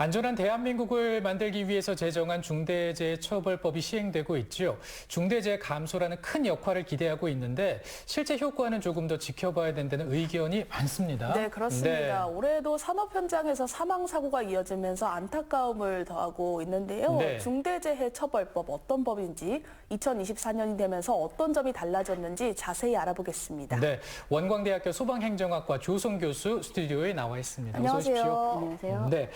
안전한 대한민국을 만들기 위해서 제정한 중대재해처벌법이 시행되고 있지요. 중대재해 감소라는 큰 역할을 기대하고 있는데 실제 효과는 조금 더 지켜봐야 된다는 의견이 많습니다. 네, 그렇습니다. 네. 올해도 산업 현장에서 사망 사고가 이어지면서 안타까움을 더하고 있는데요. 네. 중대재해처벌법 어떤 법인지 2024년이 되면서 어떤 점이 달라졌는지 자세히 알아보겠습니다. 네, 원광대학교 소방행정학과 조성 교수 스튜디오에 나와 있습니다. 어서 오십시오. 안녕하세요. 안녕하세요. 네,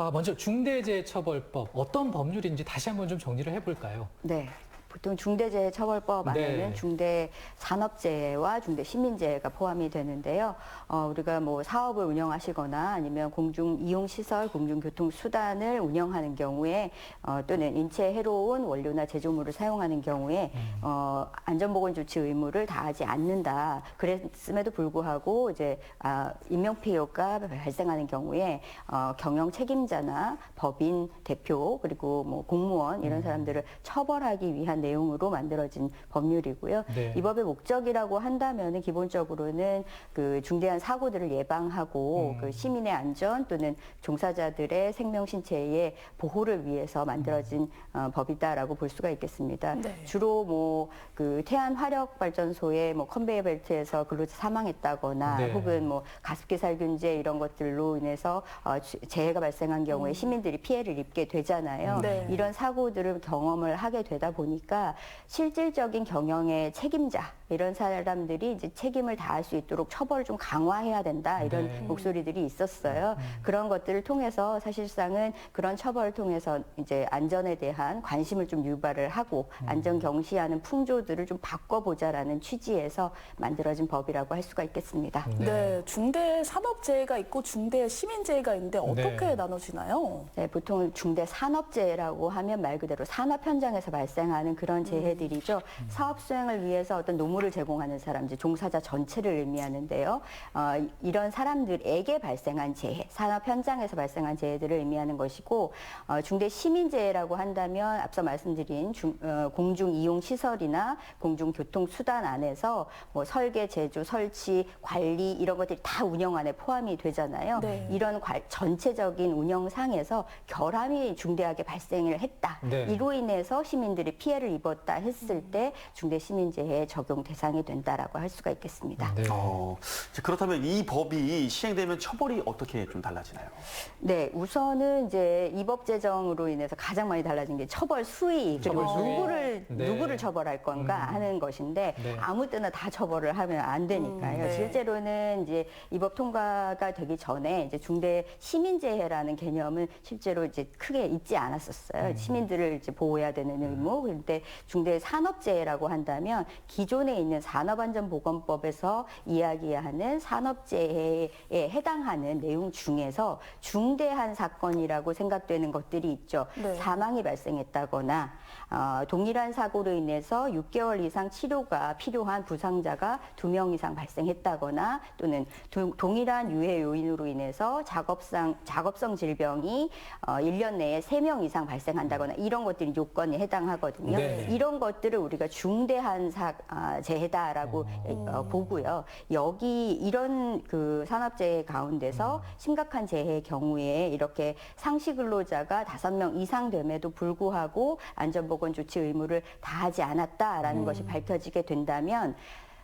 아, 먼저 중대재해처벌법 어떤 법률인지 다시 한번 좀 정리를 해볼까요? 네. 보통 중대재해처벌법 안에는 네. 중대 산업재해와 중대 시민재해가 포함이 되는데요. 어, 우리가 뭐 사업을 운영하시거나 아니면 공중 이용 시설, 공중 교통 수단을 운영하는 경우에 어, 또는 인체에 해로운 원료나 제조물을 사용하는 경우에 어, 안전보건 조치 의무를 다하지 않는다. 그랬음에도 불구하고 이제 아, 인명피해가 발생하는 경우에 어, 경영 책임자나 법인 대표 그리고 뭐 공무원 이런 사람들을 처벌하기 위한 내용으로 만들어진 법률이고요. 네. 이 법의 목적이라고 한다면은 기본적으로는 그 중대한 사고들을 예방하고 음. 그 시민의 안전 또는 종사자들의 생명 신체의 보호를 위해서 만들어진 어, 법이다라고 볼 수가 있겠습니다. 네. 주로 뭐 그 태안 화력 발전소의 뭐 컨베이어 벨트에서 근로자 사망했다거나 네. 혹은 뭐 가습기 살균제 이런 것들로 인해서 어, 주- 재해가 발생한 경우에 시민들이 피해를 입게 되잖아요. 네. 이런 사고들을 경험을 하게 되다 보니까 실질적인 경영의 책임자 이런 사람들이 이제 책임을 다할 수 있도록 처벌을 좀 강화해야 된다 이런 네. 목소리들이 있었어요. 그런 것들을 통해서 사실상은 그런 처벌을 통해서 이제 안전에 대한 관심을 좀 유발을 하고 안전 경시하는 풍조들을 좀 바꿔보자라는 취지에서 만들어진 법이라고 할 수가 있겠습니다. 네, 중대 산업재해가 있고 중대 시민재해가 있는데 어떻게 네. 나눠지나요? 네, 보통 중대 산업재해라고 하면 말 그대로 산업 현장에서 발생하는 그런 재해들이죠. 사업 수행을 위해서 어떤 노무 를 제공하는 사람, 이제 종사자 전체를 의미하는데요. 어, 이- 이런 사람들에게 발생한 재해, 산업 현장에서 발생한 재해들을 의미하는 것이고, 어, 중대 시민 재해라고 한다면 앞서 말씀드린 중- 어, 공중 이용 시설이나 공중 교통 수단 안에서 뭐 설계, 제조, 설치, 관리 이런 것들이 다 운영 안에 포함이 되잖아요. 네. 이런 관- 전체적인 운영상에서 결함이 중대하게 발생을 했다. 네. 이로 인해서 시민들이 피해를 입었다 했을 때 중대 시민 재해 적용 대상이 된다라고 할 수가 있겠습니다. 네. 어, 자, 그렇다면 이 법이 시행되면 처벌이 어떻게 좀 달라지나요? 네, 우선은 이제 입법 제정으로 인해서 가장 많이 달라진 게 처벌 수위, 그리고 처벌 수위. 누구를 네. 누구를 처벌할 건가 음. 하는 것인데 네. 아무 때나 다 처벌을 하면 안 되니까요. 음, 네. 실제로는 이제 입법 통과가 되기 전에 이제 중대 시민재해라는 개념은 실제로 이제 크게 있지 않았었어요. 시민들을 이제 보호해야 되는 의무. 그런데 중대 산업재해라고 한다면 기존에 있는 산업안전보건법에서 이야기하는 산업재해에 해당하는 내용 중에서 중대한 사건이라고 생각되는 것들이 있죠. 네. 사망이 발생했다거나 어, 동일한 사고로 인해서 6개월 이상 치료가 필요한 부상자가 두명 이상 발생했다거나 또는 두- 동일한 유해 요인으로 인해서 작업상 작업성 질병이 어, 1년 내에 세명 이상 발생한다거나 이런 것들이 요건에 해당하거든요. 네. 이런 것들을 우리가 중대한 사, 아, 재해다라고 어, 보고요. 여기 이런 그 산업재해 가운데서 심각한 재해의 경우에 이렇게 상시 근로자가 다섯 명 이상 됨에도 불구하고 안전보건 조치 의무를 다하지 않았다라는 것이 밝혀지게 된다면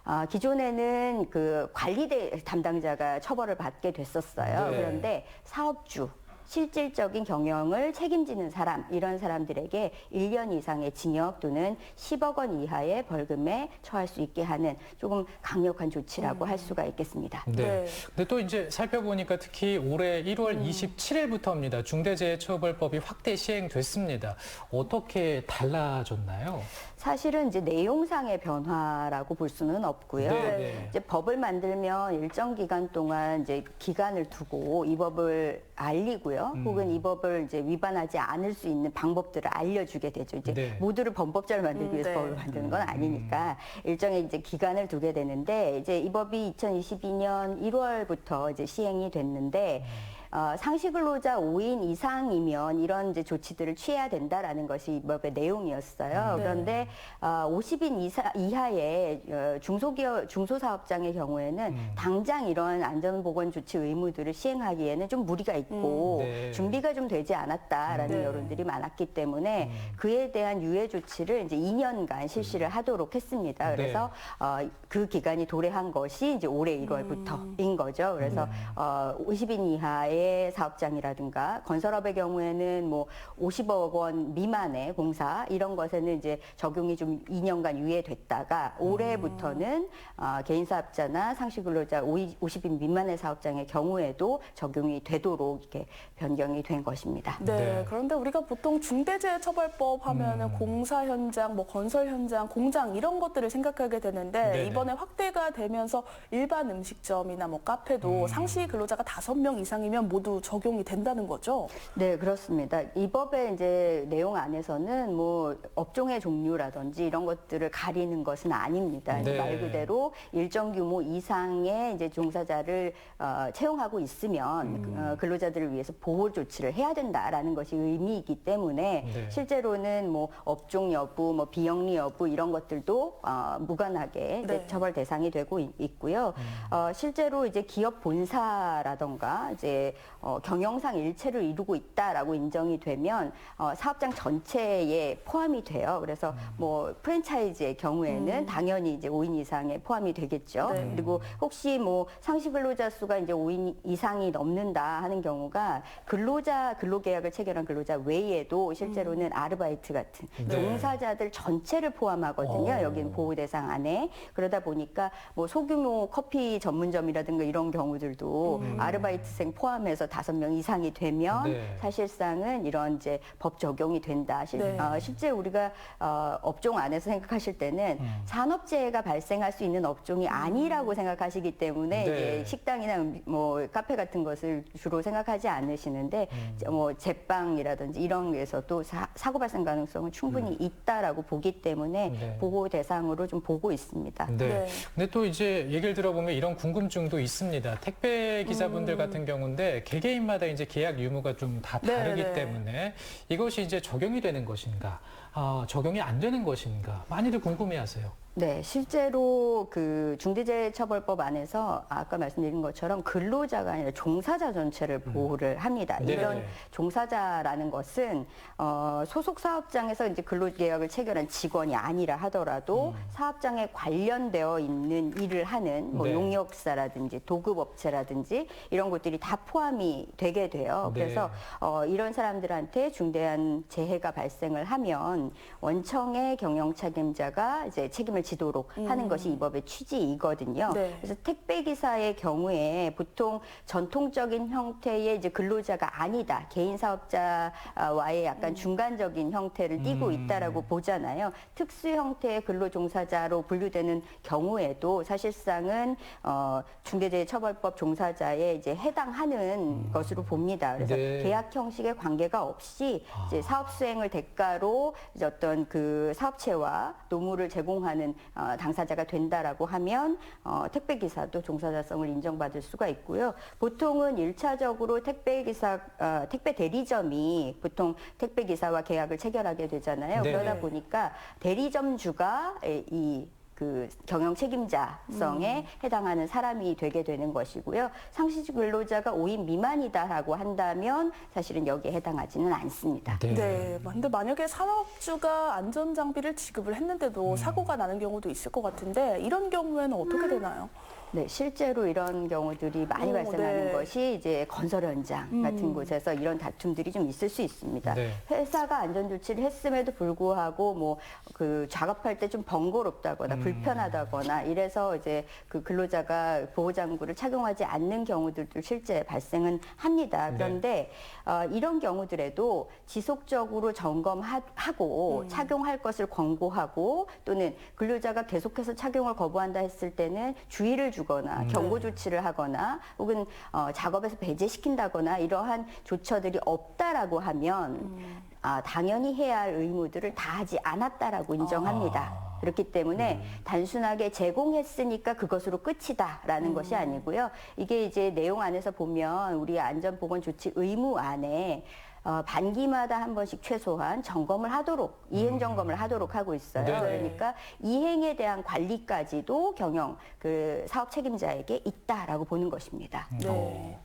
아, 기존에는 그 관리대 담당자가 처벌을 받게 됐었어요. 네. 그런데 사업주 실질적인 경영을 책임지는 사람 이런 사람들에게 1년 이상의 징역 또는 10억 원 이하의 벌금에 처할 수 있게 하는 조금 강력한 조치라고 할 수가 있겠습니다. 네. 네. 근데 또 이제 살펴보니까 특히 올해 1월 27일부터입니다. 중대재해처벌법이 확대 시행됐습니다. 어떻게 달라졌나요? 사실은 이제 내용상의 변화라고 볼 수는 없고요. 네, 네. 이제 법을 만들면 일정 기간 동안 이제 기간을 두고 이 법을 알리고요. 음. 혹은 이 법을 이제 위반하지 않을 수 있는 방법들을 알려주게 되죠. 이제 네. 모두를 범법자를 만들기 음, 위해서 네. 법을 만드는 건 아니니까 일정의 이제 기간을 두게 되는데 이제 이 법이 2022년 1월부터 이제 시행이 됐는데 어, 상시 근로자 5인 이상이면 이런 이제 조치들을 취해야 된다라는 것이 이법의 내용이었어요. 네. 그런데 어, 50인 이사, 이하의 어, 중소기업 중소사업장의 경우에는 당장 이런 안전보건 조치 의무들을 시행하기에는 좀 무리가 있고 음. 네. 준비가 좀 되지 않았다라는 네. 여론들이 많았기 때문에 그에 대한 유예 조치를 이제 2년간 실시를 하도록 했습니다. 네. 그래서 어, 그 기간이 도래한 것이 이제 올해 1월부터인 거죠. 그래서 어, 50인 이하의 사업장이라든가 건설업의 경우에는 뭐 50억 원 미만의 공사 이런 것에는 이제 적용이 좀 2년간 유예됐다가 올해부터는 어, 개인 사업자나 상시 근로자 50인 미만의 사업장의 경우에도 적용이 되도록 이렇게 변경이 된 것입니다. 네, 네. 그런데 우리가 보통 중대재해처벌법 하면은 음. 공사 현장, 뭐 건설 현장, 공장 이런 것들을 생각하게 되는데 네네. 이번에 확대가 되면서 일반 음식점이나 뭐 카페도 음. 상시 근로자가 다섯 명 이상이면 모두 적용이 된다는 거죠. 네, 그렇습니다. 이 법의 이제 내용 안에서는 뭐 업종의 종류라든지 이런 것들을 가리는 것은 아닙니다. 네. 말 그대로 일정 규모 이상의 이제 종사자를 어, 채용하고 있으면 음. 어, 근로자들을 위해서 보호 조치를 해야 된다라는 것이 의미이기 때문에 네. 실제로는 뭐 업종 여부, 뭐 비영리 여부 이런 것들도 어, 무관하게 이제 네. 처벌 대상이 되고 있, 있고요. 어, 실제로 이제 기업 본사라던가 이제 어, 경영상 일체를 이루고 있다라고 인정이 되면 어, 사업장 전체에 포함이 돼요. 그래서 뭐 프랜차이즈의 경우에는 당연히 이제 5인 이상에 포함이 되겠죠. 네. 그리고 혹시 뭐 상시 근로자 수가 이제 5인 이상이 넘는다 하는 경우가 근로자 근로계약을 체결한 근로자 외에도 실제로는 아르바이트 같은 네. 종사자들 전체를 포함하거든요. 어. 여기는 보호 대상 안에 그러다 보니까 뭐 소규모 커피 전문점이라든가 이런 경우들도 아르바이트생 포함 해서 다섯 명 이상이 되면 네. 사실상은 이런 이제 법 적용이 된다. 실, 네. 어, 실제 우리가 어, 업종 안에서 생각하실 때는 음. 산업재해가 발생할 수 있는 업종이 아니라고 생각하시기 때문에 네. 이제 식당이나 음, 뭐 카페 같은 것을 주로 생각하지 않으시는데 음. 뭐 제빵이라든지 이런 데서도 사, 사고 발생 가능성은 충분히 있다라고 보기 때문에 음. 네. 보호 대상으로 좀 보고 있습니다. 네. 네. 근데 또 이제 얘기를 들어보면 이런 궁금증도 있습니다. 택배 기사분들 음. 같은 경우인데 개개인마다 이제 계약 유무가 좀 다 네, 다르기 네. 때문에 이것이 이제 적용이 되는 것인가, 아, 적용이 안 되는 것인가 많이들 궁금해하세요. 네, 실제로 그 중대재해처벌법 안에서 아까 말씀드린 것처럼 근로자가 아니라 종사자 전체를 보호를 합니다. 네. 이런 종사자라는 것은 어, 소속 사업장에서 이제 근로계약을 체결한 직원이 아니라 하더라도 사업장에 관련되어 있는 일을 하는 뭐 네. 용역사라든지 도급업체라든지 이런 것들이 다 포함이 되게 돼요. 네. 그래서 어, 이런 사람들한테 중대한 재해가 발생을 하면 원청의 경영 책임자가 이제 책임을 지도록 하는 것이 이 법의 취지이거든요. 네. 그래서 택배 기사의 경우에 보통 전통적인 형태의 이제 근로자가 아니다 개인 사업자와의 약간 중간적인 형태를 띠고 음. 있다라고 보잖아요. 특수 형태의 근로 종사자로 분류되는 경우에도 사실상은 어, 중대재해처벌법 종사자에 이제 해당하는 것으로 봅니다. 그래서 네. 계약 형식의 관계가 없이 이제 사업 수행을 대가로 이제 어떤 그 사업체와 노무를 제공하는 어, 당사자가 된다라고 하면 어, 택배 기사도 종사자성을 인정받을 수가 있고요. 보통은 일차적으로 택배 기사 어, 택배 대리점이 보통 택배 기사와 계약을 체결하게 되잖아요. 네. 그러다 보니까 대리점 주가 이 그 경영 책임자성에 해당하는 사람이 되게 되는 것이고요. 상시 근로자가 5인 미만이다라고 한다면 사실은 여기에 해당하지는 않습니다. 네. 근데 만약에 산업주가 안전 장비를 지급을 했는데도 음. 사고가 나는 경우도 있을 것 같은데 이런 경우에는 어떻게 되나요? 네, 실제로 이런 경우들이 많이 오, 발생하는 네. 것이 이제 건설 현장 음. 같은 곳에서 이런 다툼들이 좀 있을 수 있습니다. 네. 회사가 안전 조치를 했음에도 불구하고 뭐 그 작업할 때 좀 번거롭다거나 음. 불편하다거나 이래서 이제 그 근로자가 보호 장구를 착용하지 않는 경우들도 실제 발생은 합니다. 네. 그런데 어, 이런 경우들에도 지속적으로 점검하고 음. 착용할 것을 권고하고 또는 근로자가 계속해서 착용을 거부한다 했을 때는 주의를 주 거나 음. 경고 조치를 하거나 혹은 어, 작업에서 배제시킨다거나 이러한 조처들이 없다라고 하면 음. 아, 당연히 해야 할 의무들을 다 하지 않았다라고 인정합니다. 아, 그렇기 때문에 음. 단순하게 제공했으니까 그것으로 끝이다라는 것이 아니고요. 이게 이제 내용 안에서 보면 우리 안전보건조치 의무 안에 어, 반기마다 한 번씩 최소한 점검을 하도록 이행 점검을 하도록 하고 있어요. 음. 네네. 그러니까 이행에 대한 관리까지도 경영 그 사업 책임자에게 있다라고 보는 것입니다. 네. 어,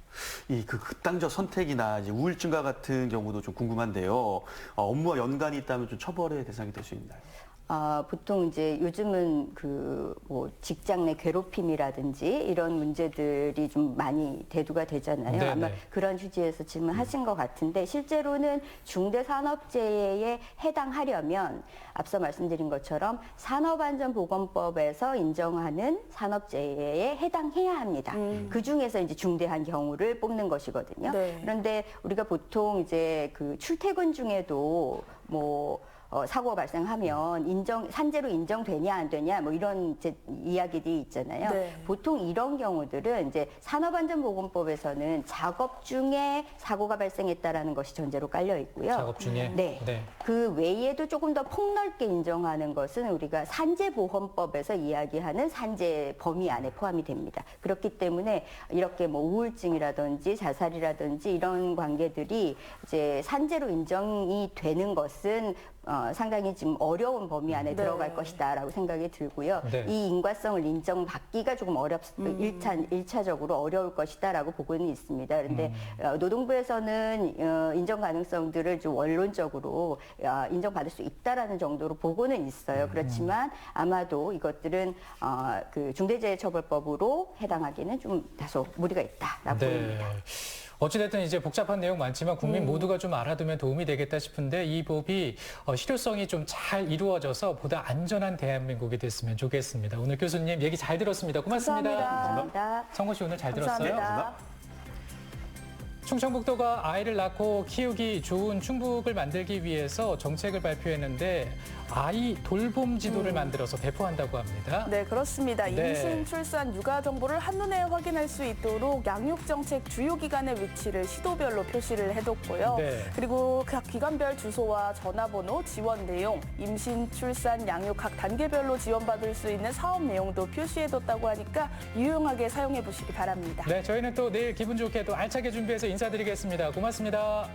이그 극단적 선택이나 이제 우울증과 같은 경우도 좀 궁금한데요. 어, 업무와 연관이 있다면 좀 처벌의 대상이 될 수 있나요? 아, 보통 이제 요즘은 그 뭐 직장 내 괴롭힘이라든지 이런 문제들이 좀 많이 대두가 되잖아요. 네네. 아마 그런 취지에서 질문하신 것 같은데 실제로는 중대산업재해에 해당하려면 앞서 말씀드린 것처럼 산업안전보건법에서 인정하는 산업재해에 해당해야 합니다. 그 중에서 이제 중대한 경우를 뽑는 것이거든요. 네. 그런데 우리가 보통 이제 그 출퇴근 중에도 뭐 어, 사고가 발생하면 인정 산재로 인정되냐 안 되냐 뭐 이런 이제 이야기들이 있잖아요. 네. 보통 이런 경우들은 이제 산업안전보건법에서는 작업 중에 사고가 발생했다라는 것이 전제로 깔려 있고요. 작업 중에 네. 네. 그 외에도 조금 더 폭넓게 인정하는 것은 우리가 산재보험법에서 이야기하는 산재 범위 안에 포함이 됩니다. 그렇기 때문에 이렇게 뭐 우울증이라든지 자살이라든지 이런 관계들이 이제 산재로 인정이 되는 것은 어, 상당히 지금 어려운 범위 안에 네. 들어갈 것이다라고 생각이 들고요. 네. 이 인과성을 인정받기가 조금 어렵, 일 1차, 일차적으로 어려울 것이다라고 보고는 있습니다. 그런데 어, 노동부에서는 어, 인정 가능성들을 좀 원론적으로 어, 인정받을 수 있다라는 정도로 보고는 있어요. 그렇지만 아마도 이것들은 어, 그 중대재해처벌법으로 해당하기는 좀 다소 무리가 있다라고 보입니다. 네. 어찌됐든 이제 복잡한 내용 많지만 국민 모두가 좀 알아두면 도움이 되겠다 싶은데 이 법이 어, 실효성이 좀 잘 이루어져서 보다 안전한 대한민국이 됐으면 좋겠습니다. 오늘 교수님 얘기 잘 들었습니다. 고맙습니다. 감사합니다. 감사합니다. 성호 씨 오늘 잘 들었어요? 감사합니다. 충청북도가 아이를 낳고 키우기 좋은 충북을 만들기 위해서 정책을 발표했는데 아이 돌봄 지도를 만들어서 배포한다고 합니다. 네, 그렇습니다. 네. 임신, 출산, 육아 정보를 한눈에 확인할 수 있도록 양육 정책 주요 기관의 위치를 시도별로 표시를 해뒀고요. 네. 그리고 각 기관별 주소와 전화번호, 지원 내용, 임신, 출산, 양육 각 단계별로 지원받을 수 있는 사업 내용도 표시해뒀다고 하니까 유용하게 사용해 보시기 바랍니다. 네, 저희는 또 내일 기분 좋게 또 알차게 준비해서 인사드리겠습니다. 고맙습니다.